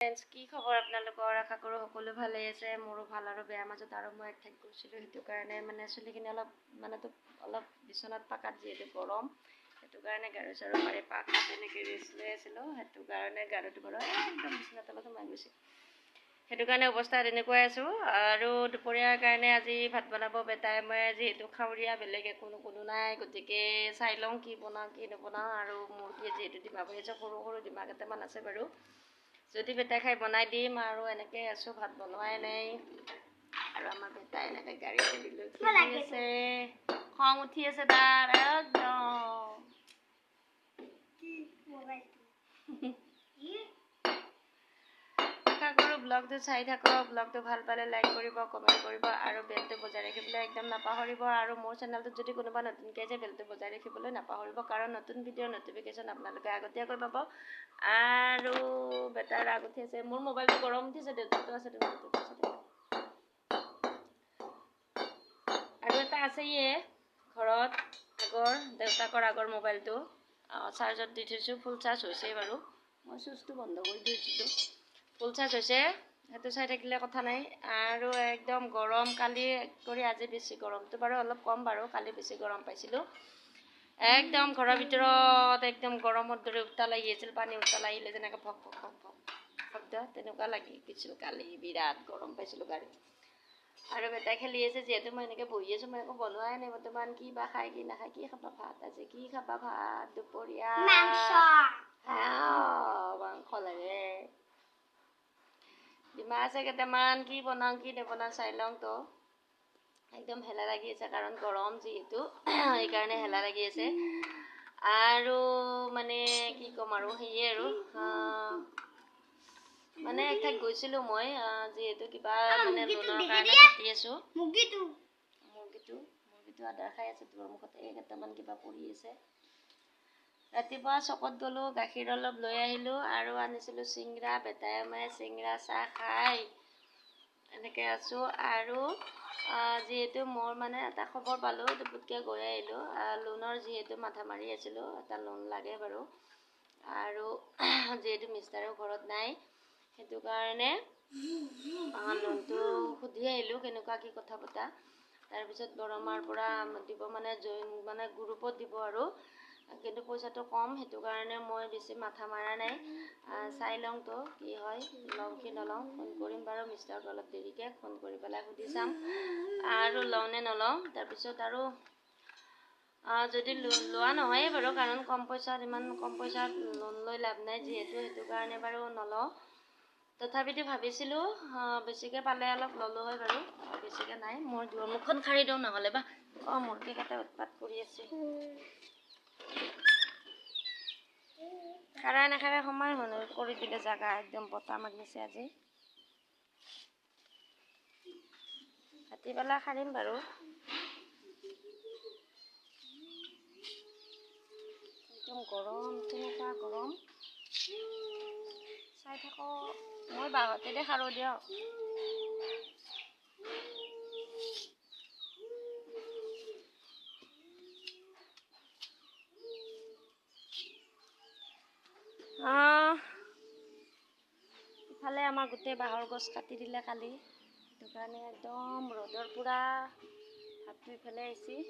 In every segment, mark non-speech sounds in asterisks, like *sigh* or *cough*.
Friends কি খবৰ আপোনালোকৰ? আশা কৰোঁ সকলো ভালেই আছে। মোৰো ভাল আৰু বেয়া মাজত আৰু মই এক ঠাইত গৈছিলোঁ সেইটো কাৰণে মানে চুলিখিনি অলপ মানে তো অলপ বিচনাত পাকাত যিহেতু গৰম সেইটো কাৰণে গাৰু চাৰু মাৰি পাকাত এনেকৈ ৰেষ্ট লৈ আছিলোঁ সেইটো কাৰণে গাৰুটো বাৰু একদম বিচনাৰ তলত সোমাই গৈছে। সেইটো কাৰণে অৱস্থা তেনেকুৱাই আছোঁ। আৰু দুপৰীয়াৰ কাৰণে আজি ভাত বনাব বেটাই মই যিহেতু খাৱৰীয়া বেলেগ একো কোনো নাই গতিকে চাই লওঁ কি বনাওঁ কি নবনাওঁ আৰু মুৰ্গী যিহেতু ডিমা বহি আছে সৰু সৰু ডিমা কেইটামান আছে বাৰু। যদি বেটাই খাই বনাই দিম আৰু এনেকৈ আছোঁ ভাত বনোৱাই নাই। আৰু আমাৰ বেটাই এনেকৈ গাড়ী চাড়ী লৈ খেলি আছে? খং উঠি আছে তাৰ একদম। *laughs* আশা কৰোঁ ব্লগটো চাই থাকক ব্লগটো ভাল পালে লাইক কৰিব কমেণ্ট কৰিব আৰু বেলটো বজাই ৰাখিবলৈ একদম নাপাহৰিব আৰু মোৰ চেনেলটোত যদি কোনোবা নতুনকৈ আছে বেলটো বজাই ৰাখিবলৈ নাপাহৰিব কাৰণ নতুন ভিডিঅ'ৰ নটিফিকেশ্যন আপোনালোকে আগতীয়াকৈ পাব। আৰু বেটাৰ উঠি আছে মোৰ মোবাইলটো গৰম উঠিছে দেউতাটো আছে আৰু এটা আছে ইয়ে ঘৰত আগৰ দেউতাকৰ আগৰ মোবাইলটো চাৰ্জত দি থৈছোঁ ফুল চাৰ্জ হৈছে বাৰু। মই চুইচটো বন্ধ কৰি দিছিলোঁ ফুল চাৰ্জ হৈছে সেইটো চাই থাকিলে কথা নাই। আৰু একদম গৰম কালি কৰি আজি বেছি গৰমটো বাৰু অলপ কম বাৰু কালি বেছি গৰম পাইছিলোঁ। একদম ঘৰৰ ভিতৰত একদম গৰমৰ দৰে উত্তাল আহি আছিল পানী উত্তাল আহিলে যেনেকৈ ভক ভক ভক ভক শব্দ তেনেকুৱা লাগি গৈছিল কালি। বিৰাট গৰম পাইছিলোঁ গাড়ী আৰু বেটাই খেলি আছে যিহেতু মই এনেকৈ বহি আছোঁ মই একো বনোৱাই নাই। বৰ্তমান কি বা খাই কি নাখায় কি খাবা ভাত আজি? কি খাবা ভাত? দুপৰীয়া মাংস লাগে। ডিমা আছে কেইটামান কি বনাওঁ কি নবনাওঁ চাই লওঁ তো। একদম হেলা লাগি আছে কাৰণ গৰম যিহেতু *clears throat* সেইকাৰণে হেলা লাগি আছে। আৰু মানে কি ক'ম আৰু সেয়ে আৰু। মানে এক ঠাইত গৈছিলোঁ মই যিহেতু কিবা মানে লোনৰ কাৰণে কাটি আছোঁ। মুৰ্গীটো। মুৰ্গীটো মুৰ্গীটো আদাৰ খাই আছে তোৰ মুখতে এই কেইটামান কিবা পৰি আছে। ৰাতিপুৱা চকত গ'লোঁ গাখীৰ অলপ লৈ আহিলোঁ আৰু আনিছিলোঁ চিংৰা বেটাই মই চিংৰা চাহ খাই এনেকৈ আছোঁ আৰু যিহেতু মোৰ মানে এটা খবৰ পালোঁ দুপুতকৈ গৈ আহিলোঁ আহ, লোনৰ যিহেতু মাথা মাৰি আছিলোঁ এটা লোন লাগে বাৰু আৰু *clears throat* যিহেতু মিষ্টাৰো ঘৰত নাই সেইটো কাৰণে লোনটো সুধি আহিলোঁ কেনেকুৱা কি কথা পতা তাৰপিছত বৰমাৰ পৰা দিব মানে জইন মানে গ্ৰুপত দিব আৰু কিন্তু পইচাটো কম সেইটো কাৰণে মই বেছি মাথা মাৰা নাই। চাই লওঁ তো কি হয় লওঁ কি নলওঁ ফোন কৰিম বাৰু মিষ্টাৰক অলপ দেৰিকৈ ফোন কৰি পেলাই সুধি চাম। আৰু লওঁ নে নলওঁ তাৰপিছত আৰু যদি লোৱা নহয়েই বাৰু কাৰণ কম পইচাত ইমান কম পইচাত লোন লৈ লাভ নাই যিহেতু সেইটো কাৰণে বাৰু নলওঁ। তথাপিতো ভাবিছিলোঁ বেছিকৈ পালে অলপ ল'লোঁ হয় বাৰু বেছিকৈ নাই মোৰ মুখখন সাৰি দিওঁ নহ'লে বা। অঁ মুৰ্গীকেইটা উৎপাত কৰি আছে। খাৰাই নাখাৰাই সমান মানুহ কৰি দিলে জাগা একদম বতাহ মাৰি আছে আজি। ভাটিবেলা সাৰিম বাৰু। একদম গৰম কেনেকুৱা গৰম। চাই থাকো মই বাহঁতেৰে সাৰোঁ দিয়ক। ইফালে আমাৰ গোটেই বাঁহৰ গছ কাটি দিলে কালি। সেইটো কাৰণে একদম ৰ'দৰ পূৰা ভাতটো ইফালে আহিছে।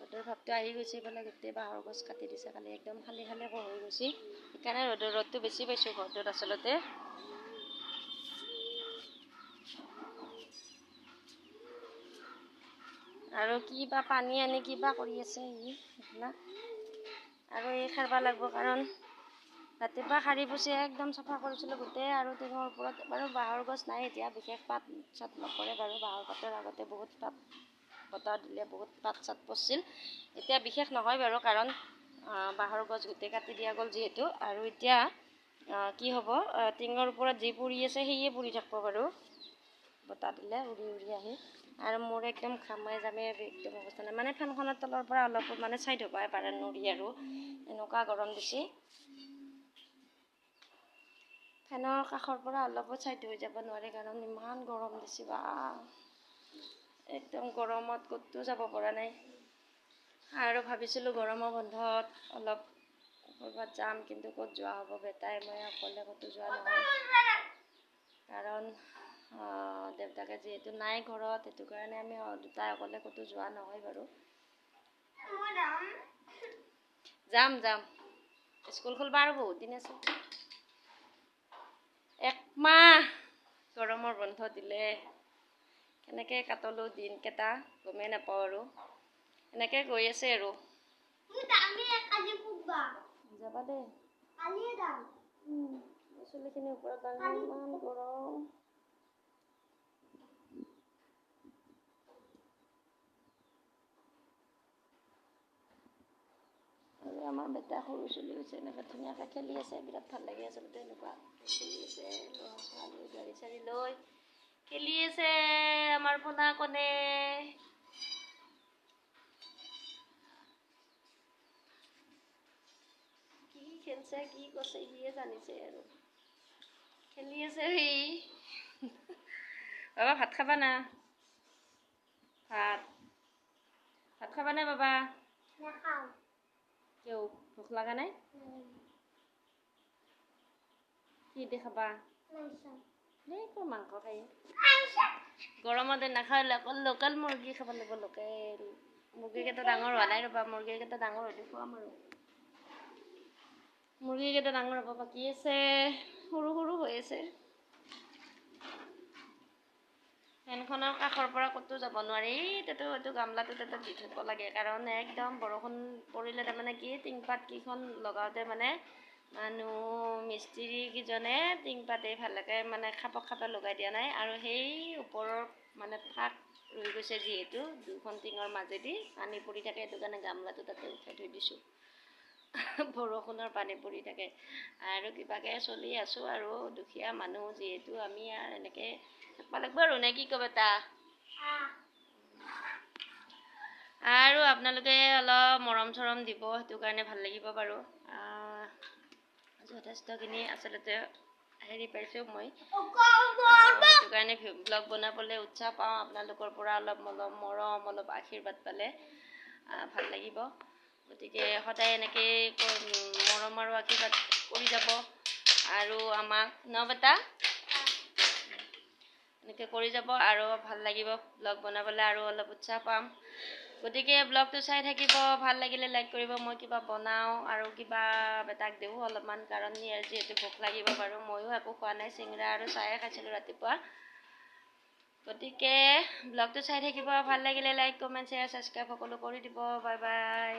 ৰ'দৰ ভাৱটো আহি গৈছে ইফালে গোটেই বাঁহৰ গছ কাটি দিছে কালি। একদম খালী খালী হৈ গৈছে। সেইকাৰণে ৰ'দৰ ৰ'দটো বেছি পাইছোঁ ঘৰটোত আচলতে। আৰু কিবা পানী আনি কিবা কৰি আছে ই আৰু এই সাৰবা লাগব কাৰণ ৰাতিপুৱা সাৰি পুচি একদম চাফা কৰিছিলোঁ গোটেই আৰু টিঙৰ ওপৰত বাৰু বাঁহৰ গছ নাই এতিয়া বিশেষ পাত চাত নপৰে বাৰু বাঁহৰ পাতৰ আগতে বহুত পাত বতাহ দিলে বহুত পাত চাত পৰিছিল এতিয়া বিশেষ নহয় বাৰু কাৰণ বাঁহৰ গছ গোটেই কাটি দিয়া গ'ল যিহেতু। আৰু এতিয়া কি হ'ব টিঙৰ ওপৰত যি পৰি আছে সেয়ে পৰি থাকিব বাৰু। বতাহ দিলে উৰি উৰি আহি। আৰু মোৰ একদম ঘামাই জামে একদম অৱস্থা নাই। মানে ফেনখনৰ তলৰ পৰা অলপ মানে চাইড হ'বই পাৰে নৰি আৰু। এনেকুৱা গৰম দিছে। ফেনৰ কাষৰ পৰা অলপো চাইড হৈ যাব নোৱাৰে কাৰণ ইমান গৰম দিছে বা। একদম গৰমত ক'তো যাব পৰা নাই। আৰু ভাবিছিলোঁ গৰমৰ বন্ধত অলপ ক'ৰবাত যাম কিন্তু ক'ত যোৱা হ'ব বেটাই মই অকলে ক'তো যোৱা নহয়। কাৰণ দেউতাকে যিহেতু নাই ঘৰত সেইটো কাৰণে আমি দুটাই অকলে ক'তো যোৱা নহয় বাৰু। যাম যাম। স্কুল খুলিব আৰু বহুত দিন আছে। একমাহ গৰমৰ বন্ধ দিলে। কেনেকৈ কাটলোঁ দিনকেইটা গমেই নাপাওঁ আৰু। এনেকৈ গৈ আছে আৰু। যাবা দেই ওপৰত ইমান গৰম। আমাৰ বেটা সৰু চলি হৈছে এনেকৈ ধুনীয়াকৈ খেলি আছে বিৰাট ভাল লাগি আচলতে এনেকুৱা খেলি আছে ল'ৰা ছোৱালী গাড়ী চাড়ী লৈ খেলি আছে আমাৰ পোনা কণে কি খেলছে কি কৈছে সিয়ে জানিছে আৰু খেলি আছে সি বাবা ভাত খাবা না ভাত ভাত খাবা নে বাবা কিয় ভোক লগা নাই? কি দি খাবা? এই ক'ৰ মাংস খাই। গৰমতে নাখায় লোকেল লোকেল মুৰ্গী খাব লাগিব লোকেল। মুৰ্গীকেইটা ডাঙৰ হোৱা নাই ৰ'বা মুৰ্গীকেইটা ডাঙৰ হ'লে খুৱাম আৰু। মুৰ্গীকেইটা ডাঙৰ হ'ব বাকী আছে সৰু সৰু হৈ আছে। ফেনখনৰ কাষৰ পৰা ক'তো যাব নোৱাৰি। তাতো এইটো গামলাটো তাতে দি থ'ব লাগে। কাৰণ একদম বৰষুণ পৰিলে তাৰমানে কি টিংপাত কেইখন লগাওঁতে মানে মানুহ মিস্ত্ৰী কেইজনে টিংপাত এই ভালকৈ মানে খাপক খাপে লগাই দিয়া নাই। আৰু সেই ওপৰৰ মানে ফাক ৰৈ গৈছে যিহেতু দুখন টিঙৰ মাজেদি। পানী পৰি থাকে সেইটো কাৰণে গামলাটো তাতে উঠাই থৈ দিছোঁ। *laughs* বৰষুণৰ পানী পৰি থাকে। আৰু কিবাকৈ চলি আছোঁ আৰু দুখীয়া মানুহ যিহেতু আমি আৰু এনেকৈ থাকিব লাগিব আৰু নে কি ক'ব তা? আৰু আপোনালোকে অলপ মৰম চৰম দিব সেইটো কাৰণে ভাল লাগিব বাৰু। যথেষ্টখিনি আচলতে হেৰি পাইছোঁ মই। সেইটো কাৰণে ব্লগ বনাবলৈ উৎসাহ পাওঁ আপোনালোকৰ পৰা অলপ মলম মৰম অলপ আশীৰ্বাদ পালে ভাল লাগিব। গতিকে সদায় এনেকৈ মৰম আৰু আশীৰ্বাদ কৰি যাব। আৰু আমাক ন বেটা? এনেকৈ কৰি যাব আৰু ভাল লাগিব ব্লগ বনাবলৈ আৰু অলপ উৎসাহ পাম। গতিকে ব্লগটো চাই থাকিব ভাল লাগিলে লাইক কৰিব মই কিবা বনাওঁ আৰু কিবা বেটাক দিওঁ অলপমান কাৰণ ইয়াৰ যিহেতু ভোক লাগিব বাৰু ময়ো একো খোৱা নাই চিংৰা আৰু চাহে খাইছিলোঁ ৰাতিপুৱা। গতিকে ব্লগটো চাই থাকিব ভাল লাগিলে লাইক কমেণ্ট শ্বেয়াৰ ছাবস্ক্ৰাইব সকলো কৰি দিব বাই বাই